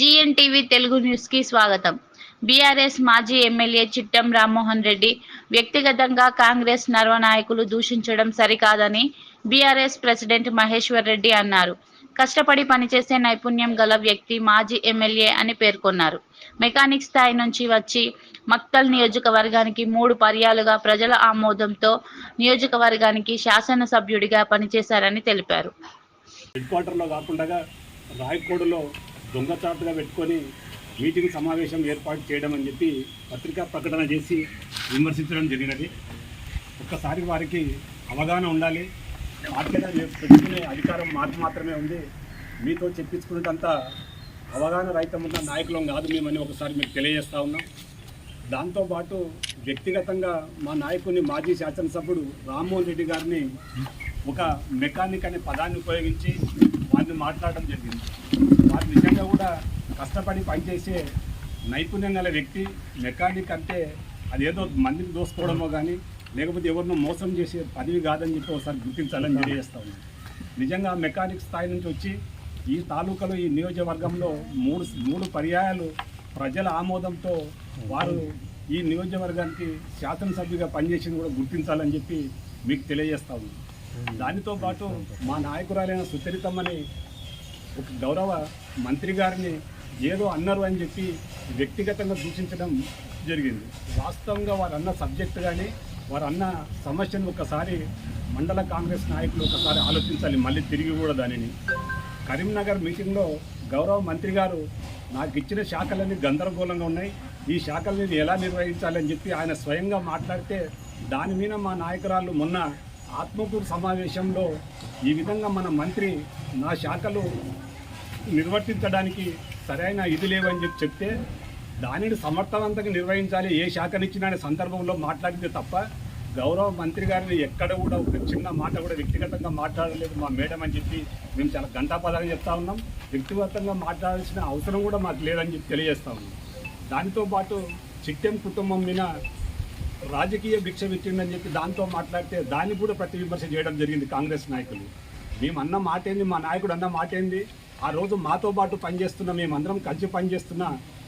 TV Telugu న్యూస్కి స్వాగతం. BRS మాజీ ఎమ్మెల్యే చిట్టం రామ్మోహన్ రెడ్డి వ్యక్తిగతంగా కాంగ్రెస్ నర్వ నాయకులు దూషించడం సరికాదని బీఆర్ఎస్ ప్రెసిడెంట్ మహేశ్వర్ రెడ్డి అన్నారు. కష్టపడి పనిచేసే నైపుణ్యం గల వ్యక్తి మాజీ ఎమ్మెల్యే అని పేర్కొన్నారు. మెకానిక్ స్థాయి నుంచి వచ్చి మక్తల్ నియోజకవర్గానికి మూడు పర్యాలుగా ప్రజల ఆమోదంతో నియోజకవర్గానికి శాసనసభ్యుడిగా పనిచేశారని తెలిపారు. హెడ్ క్వార్టర్లో కాకుండా రాయకోడులో దొంగచాటుగా పెట్టుకొని మీటింగ్ సమావేశం ఏర్పాటు చేయడం అని చెప్పి పత్రికా ప్రకటన చేసి విమర్శించడం జరిగినది. ఒక్కసారి వారికి అవగాహన ఉండాలి. పార్టీలో పెట్టుకునే అధికారం మాకు మాత్రమే ఉంది. మీతో చెప్పించుకునేటంత అవగాహన రహితం ఉన్న నాయకులం కాదు మేమని ఒకసారి మీకు తెలియజేస్తా ఉన్నాం. దాంతోపాటు వ్యక్తిగతంగా మా నాయకుని మాజీ శాసనసభ్యుడు రామ్మోహన్ రెడ్డి గారిని ఒక మెకానిక్ అనే పదాన్ని ఉపయోగించి వారిని మాట్లాడడం జరిగింది. వారు నిజంగా కూడా కష్టపడి పనిచేసే నైపుణ్యం గల వ్యక్తి మెకానిక్ అంటే అది ఏదో మందిని దోసుకోవడమో కానీ లేకపోతే ఎవరినో మోసం చేసే పదవి కాదని చెప్పి ఒకసారి గుర్తించాలని తెలియజేస్తా ఉన్నాను నిజంగా మెకానిక్ స్థాయి నుంచి వచ్చి ఈ తాలూకాలో ఈ నియోజకవర్గంలో మూడు మూడు పర్యాయాలు ప్రజల ఆమోదంతో వారు ఈ నియోజకవర్గానికి శాసనసభ్యుగా పనిచేసింది కూడా గుర్తించాలని చెప్పి మీకు తెలియజేస్తా ఉన్నాను దానితో పాటు మా నాయకురాలైన సుచరితమ్మని ఒక గౌరవ మంత్రి గారిని ఏదో అన్నారు అని చెప్పి వ్యక్తిగతంగా దూషించడం జరిగింది. వాస్తవంగా వారు అన్న సబ్జెక్ట్ కానీ వారు అన్న సమస్యను ఒకసారి మండల కాంగ్రెస్ నాయకులు ఒకసారి ఆలోచించాలి మళ్ళీ తిరిగి కూడా దానిని. కరీంనగర్ మీటింగ్లో గౌరవ మంత్రి గారు నాకు ఇచ్చిన శాఖలన్నీ గందరగోళంగా ఉన్నాయి. ఈ శాఖల్ని నేను ఎలా నిర్వహించాలని చెప్పి ఆయన స్వయంగా మాట్లాడితే దాని మీద మా నాయకురాలు మొన్న ఆత్మకూరు సమావేశంలో ఈ విధంగా మన మంత్రి నా శాఖలు నిర్వర్తించడానికి సరైన ఇది లేవని చెప్పి చెప్తే దానిని సమర్థవంతంగా నిర్వహించాలి. ఏ శాఖనిచ్చినా అనే సందర్భంలో మాట్లాడితే తప్ప గౌరవ మంత్రి గారిని ఎక్కడ కూడా ఒక చిన్న మాట కూడా వ్యక్తిగతంగా మాట్లాడలేదు మా మేడం అని చెప్పి మేము చాలా గంటాపదంగా చెప్తా ఉన్నాం. వ్యక్తిగతంగా మాట్లాడాల్సిన అవసరం కూడా మాకు లేదని చెప్పి తెలియజేస్తా ఉన్నాం. దానితో పాటు చిట్టెం కుటుంబం మీద రాజకీయ భిక్ష పెట్టిందని చెప్పి దాంతో మాట్లాడితే దాన్ని కూడా ప్రతి విమర్శ చేయడం జరిగింది కాంగ్రెస్ నాయకులు. మేము అన్న మాట ఏంది మా నాయకుడు అన్న మాట ఏంది ఆ రోజు మాతో పాటు పనిచేస్తున్న మేమందరం కలిసి పనిచేస్తున్న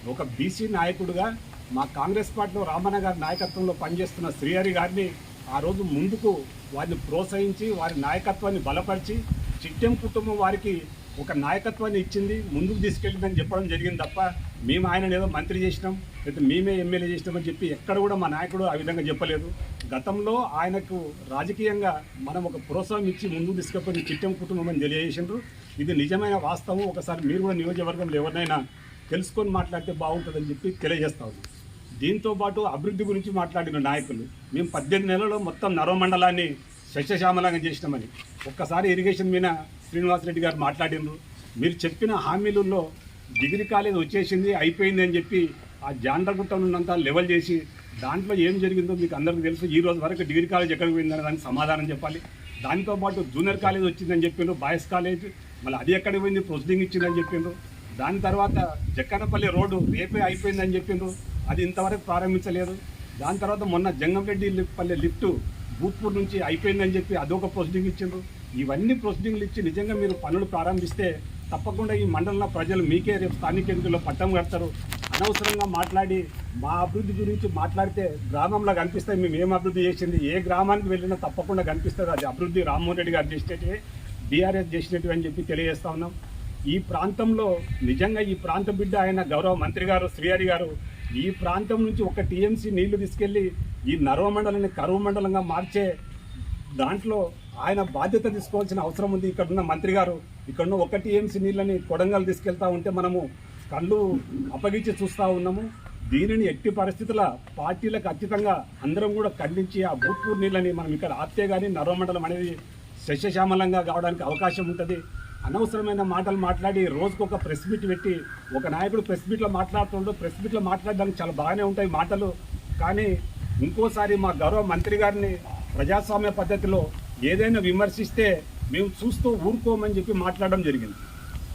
ఒక బీసీ నాయకుడుగా మా కాంగ్రెస్ పార్టీలో రామన్న గారి నాయకత్వంలో పనిచేస్తున్న శ్రీహరి గారిని ఆ రోజు ముందుకు వారిని ప్రోత్సహించి వారి నాయకత్వాన్ని బలపరిచి చిట్టెం కుటుంబం వారికి ఒక నాయకత్వాన్ని ఇచ్చింది ముందుకు తీసుకెళ్ళిందని చెప్పడం జరిగింది తప్ప మేము ఆయన ఏదో మంత్రి చేసినాం లేదా మేమే ఎమ్మెల్యే చేసినామని చెప్పి ఎక్కడ కూడా మా నాయకుడు ఆ విధంగా చెప్పలేదు. గతంలో ఆయనకు రాజకీయంగా మనం ఒక ప్రోత్సాహం ఇచ్చి ముందుకు తీసుకెళ్ళిన చిట్టం కుటుంబం అని తెలియజేసినారు ఇది నిజమైన వాస్తవం. ఒకసారి మీరు కూడా నియోజకవర్గంలో ఎవరినైనా తెలుసుకొని మాట్లాడితే బాగుంటుందని చెప్పి తెలియజేస్తాం దీంతో పాటు అభివృద్ధి గురించి మాట్లాడిన నాయకులు మేము పద్దెనిమిది నెలల్లో మొత్తం నరో మండలాన్ని సస్యశ్యామలంగా చేసినామని. ఒక్కసారి ఇరిగేషన్ మీద శ్రీనివాసరెడ్డి గారు మాట్లాడినారు. మీరు చెప్పిన హామీలలో డిగ్రీ కాలేజ్ వచ్చేసింది అయిపోయింది అని చెప్పి ఆ జాండ్రగుట్ట ఉన్నంత లెవెల్ చేసి దాంట్లో ఏం జరిగిందో మీకు అందరికీ తెలుసు. ఈ రోజు వరకు డిగ్రీ కాలేజ్ ఎక్కడికి పోయిందని దానికి సమాధానం చెప్పాలి. దాంతో పాటు జూనియర్ కాలేజ్ వచ్చిందని చెప్పిండ్రు బాయ్స్ కాలేజ్ మళ్ళీ అది ఎక్కడికి పోయింది? ప్రొసీడింగ్ ఇచ్చిందని చెప్పిండ్రు దాని తర్వాత జక్కనపల్లి రోడ్డు రేపే అయిపోయిందని చెప్పిండ్రు అది ఇంతవరకు ప్రారంభించలేదు. దాని తర్వాత మొన్న జంగంరెడ్డి పల్లె లిఫ్ట్ భూత్పూర్ నుంచి అయిపోయిందని చెప్పి అదొక ప్రొసీడింగ్ ఇచ్చిండ్రు. ఇవన్నీ ప్రొసీడింగ్లు ఇచ్చి నిజంగా మీరు పనులు ప్రారంభిస్తే తప్పకుండా ఈ మండలంలో ప్రజలు మీకే రేపు స్థానిక ఎన్నికల్లో పట్టం కడతారు. అనవసరంగా మాట్లాడి మా అభివృద్ధి గురించి మాట్లాడితే గ్రామంలో కనిపిస్తే మేము ఏం అభివృద్ధి చేసింది ఏ గ్రామానికి వెళ్ళినా తప్పకుండా కనిపిస్తుంది. అది అభివృద్ధి రామ్మోహన్ రెడ్డి గారు చేసినట్టువే బీఆర్ఎస్ చేసినట్టు అని చెప్పి తెలియజేస్తా ఉన్నాం. ఈ ప్రాంతంలో నిజంగా ఈ ప్రాంత బిడ్డ ఆయన గౌరవ మంత్రి గారు శ్రీహరి గారు ఈ ప్రాంతం నుంచి ఒక టీఎంసీ నీళ్ళు తీసుకెళ్ళి ఈ నరవ మండలాన్ని కరువు మండలంగా మార్చే దాంట్లో ఆయన బాధ్యత తీసుకోవాల్సిన అవసరం ఉంది. ఇక్కడున్న మంత్రి గారు ఇక్కడున్న ఒక టీఎంసీ నీళ్ళని కొడంగల్ తీసుకెళ్తా ఉంటే మనము కళ్ళు అప్పగించి చూస్తూ ఉన్నాము. దీనిని ఎట్టి పరిస్థితుల పార్టీలకు అతీతంగా అందరం కూడా ఖండించి ఆ భూత్పూర్ నీళ్ళని మనం ఇక్కడ ఆప్తే కానీ నరవమండలం అనేది సస్యశ్యామలంగా కావడానికి అవకాశం ఉంటుంది. అనవసరమైన మాటలు మాట్లాడి రోజుకు ఒక ప్రెస్ మీట్ పెట్టి ఒక నాయకుడు ప్రెస్ మీట్లో మాట్లాడుతుండో ప్రెస్ మీట్లో మాట్లాడడానికి చాలా బాగానే ఉంటాయి మాటలు. కానీ ఇంకోసారి మా గౌరవ మంత్రి గారిని ప్రజాస్వామ్య పద్ధతిలో ఏదైనా విమర్శిస్తే మేము చూస్తూ ఊరుకోమని చెప్పి మాట్లాడడం జరిగింది.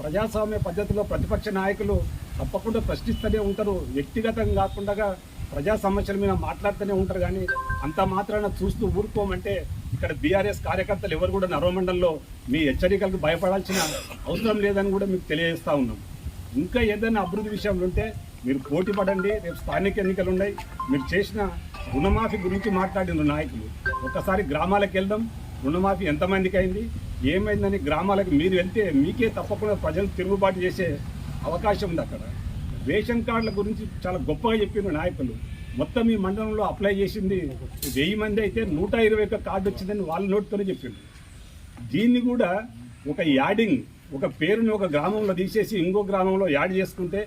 ప్రజాస్వామ్య పద్ధతిలో ప్రతిపక్ష నాయకులు తప్పకుండా ప్రశ్నిస్తూనే ఉంటారు. వ్యక్తిగతంగా కాకుండా ప్రజా సమస్యల మీద మాట్లాడుతూనే ఉంటారు. కానీ అంత మాత్రాన చూస్తూ ఊరుకోమంటే ఇక్కడ బీఆర్ఎస్ కార్యకర్తలు ఎవరు కూడా నరోమండల్లో మీ హెచ్చరికలకు భయపడాల్సిన అవసరం లేదని కూడా మీకు తెలియజేస్తా ఉన్నాం. ఇంకా ఏదైనా అభివృద్ధి విషయంలో ఉంటే మీరు పోటీ పడండి రేపు స్థానిక ఎన్నికలు ఉన్నాయి. మీరు చేసిన రుణమాఫీ గురించి మాట్లాడిన నాయకులు ఒకసారి గ్రామాలకు వెళ్దాం. రుణమాఫీ ఎంతమందికి అయింది? ఏమైందని గ్రామాలకు మీరు వెళ్తే మీకే తప్పకుండా ప్రజలు తిరుగుబాటు చేసే అవకాశం ఉంది అక్కడ. రేషన్ కార్డుల గురించి చాలా గొప్పగా చెప్పిన నాయకులు మొత్తం ఈ మండలంలో అప్లై చేసింది వెయ్యి మంది అయితే నూట ఇరవై ఒక్క కార్డు వచ్చిందని వాళ్ళ నోటితోనే చెప్పింది. దీన్ని కూడా ఒక యాడింగ్ ఒక పేరుని ఒక గ్రామంలో తీసేసి ఇంకో గ్రామంలో యాడ్ చేసుకుంటే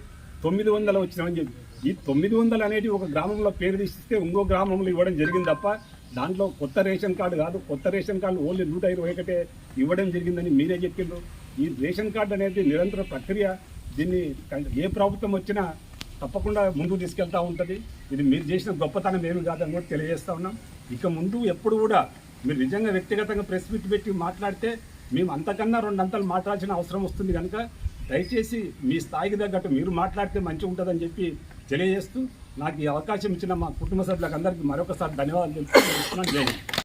తొమ్మిది వందలు వచ్చినామని చెప్పి. ఈ తొమ్మిది వందలు అనేది ఒక గ్రామంలో పేరు తీసిస్తే ఇంకో గ్రామంలో ఇవ్వడం జరిగింది తప్ప దాంట్లో కొత్త రేషన్ కార్డు కాదు. కొత్త రేషన్ కార్డు ఓన్లీ నూట ఇరవై ఒకటే ఇవ్వడం జరిగిందని మీరే చెప్పిండ్రు. ఈ రేషన్ కార్డు అనేది నిరంతర ప్రక్రియ. దీన్ని ఏ ప్రభుత్వం వచ్చినా తప్పకుండా ముందుకు తీసుకెళ్తా ఉంటుంది. ఇది మీరు చేసిన గొప్పతనం ఏమి కాదని కూడా తెలియజేస్తూ ఉన్నాం. ఇక ముందు ఎప్పుడు కూడా మీరు నిజంగా వ్యక్తిగతంగా ప్రెస్ మీట్ పెట్టి మాట్లాడితే మేము అంతకన్నా రెండంతలు మాట్లాడాల్సిన అవసరం వస్తుంది కనుక దయచేసి మీ స్థాయికి తగ్గట్టు మీరు మాట్లాడితే మంచిగా ఉంటుందని చెప్పి తెలియజేస్తూ నాకు ఈ అవకాశం ఇచ్చిన మా కుటుంబ సభ్యులకు అందరికీ మరొకసారి ధన్యవాదాలు తెలుపుతున్నాను